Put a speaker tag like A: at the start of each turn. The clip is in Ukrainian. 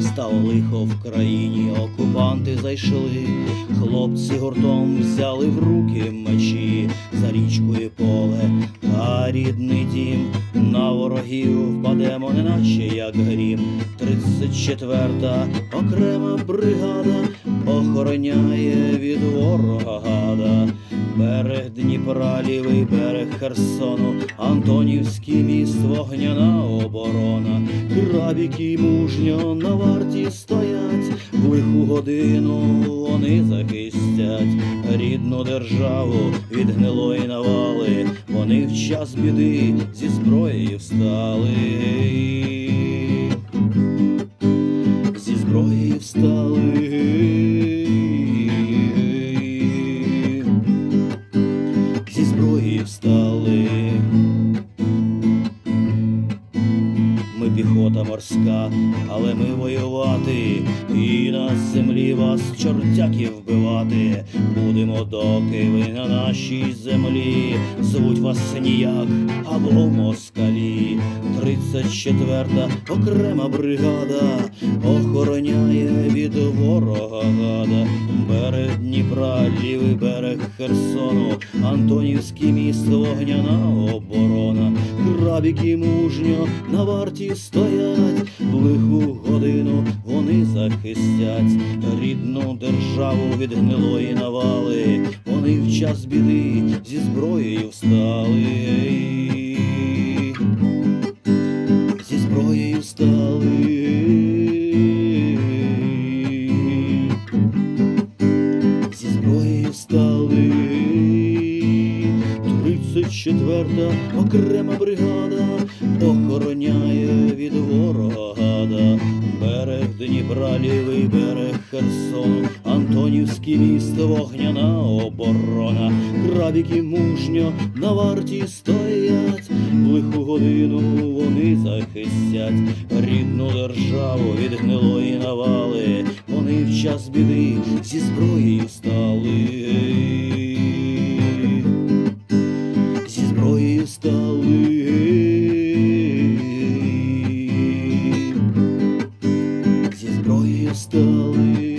A: Стало лихо в країні, окупанти зайшли, хлопці гуртом взяли в руки мечі за річкою поле та рідний дім. На ворогів впадемо, неначе як грім. Тридцять четверта окрема бригада охороняє від ворога гада. Берег Дніпра, лівий берег Херсону, Антонівський міст, вогняна оборона, крабіки мужньо на варті стоять, в лиху годину вони захистять рідну державу від гнилої навали, вони в час біди зі зброєю встали. Піхота морська, але ми воювати, і на землі вас чортяків вбивати. Будемо доки ви на нашій землі, звуть вас ніяк або москалі. Тридцять четверта окрема бригада охороняє від ворога гада. Берег Дніпра, лівий берег Херсону, Антонівський міст, вогняна оборона, крабіки мужньо на варті стоять, в лиху годину вони захистять. Рідну державу від гнилої навали, вони в час біди зі зброєю встали. Четверта окрема бригада охороняє від ворога гада. Берег Дніпра, лівий берег Херсону, Антонівський міст, вогняна оборона, крабіки мужньо на варті стоять, в лиху годину вони захистять рідну державу від гнилої навали, вони в час біди. Зі зброєю стали. кристаллы